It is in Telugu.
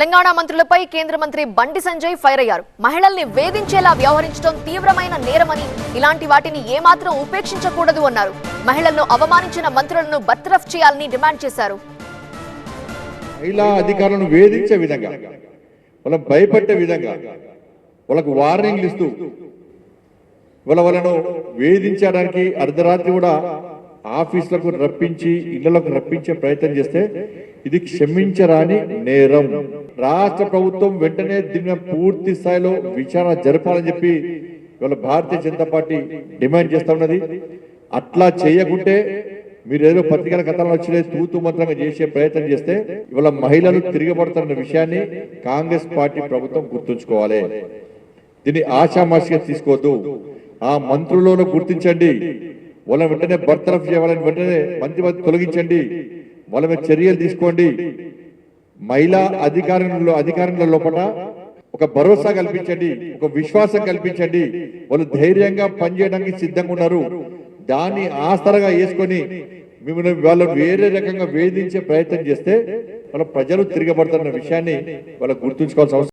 తెలంగాణ మంత్రులపై కేంద్ర మంత్రి బండి సంజయ్ ఫైర్ అయ్యారు. మహిళల్ని వేధించేలా వ్యవహరించడం తీవ్రమైన నేరమని ఇలాంటి వాటిని ఏమాత్రం ఉపేక్షించకూడదు అన్నారు. మహిళలను అవమానించిన మంత్రులను బర్తరఫ్ చేయాలని డిమాండ్ చేశారు. మహిళా అధికారులను వేధించే విధంగా వాళ్ళకు భయపెట్టే విధంగా వాళ్ళకు వార్నింగ్లు ఇస్తూ వాళ్ళ వాళ్ళను వేధించడానికి అర్ధరాత్రి కూడా ఆఫీసులకు రప్పించి ఇళ్ళకు రప్పించే ప్రయత్నం చేస్తే ఇది క్షమించరాని నేరం. రాష్ట్ర ప్రభుత్వం వెంటనే దీని పూర్తి స్థాయిలో విచారణ జరపాలని చెప్పి ఇవాళ భారతీయ జనతా పార్టీ డిమాండ్ చేస్తా ఉన్నది. అట్లా చేయకుంటే మీరు ఏదో పత్రికల కథలు వచ్చిన తూతు మంత్రంగా చేసే ప్రయత్నం చేస్తే ఇవాళ మహిళలు తిరగబడుతున్న విషయాన్ని కాంగ్రెస్ పార్టీ ప్రభుత్వం గుర్తుంచుకోవాలి. దీన్ని ఆశామాషిగా తీసుకోవద్దు. ఆ మంత్రులను గుర్తించండి. వాళ్ళ వెంటనే బర్తరఫ్ చేయాలని వెంటనే మంత్రి తొలగించండి. వాళ్ళ మీద చర్యలు తీసుకోండి. మహిళా అధికారులలో అధికారుల లోపల ఒక భరోసా కల్పించండి. ఒక విశ్వాసం కల్పించండి. వాళ్ళు ధైర్యంగా పనిచేయడానికి సిద్ధంగా ఉన్నారు. దాన్ని ఆస్తరగా వేసుకొని మిమ్మల్ని వాళ్ళు వేరే రకంగా వేధించే ప్రయత్నం చేస్తే వాళ్ళ ప్రజలు తిరగబడుతున్న విషయాన్ని వాళ్ళు గుర్తుంచుకోవాల్సిన అవసరం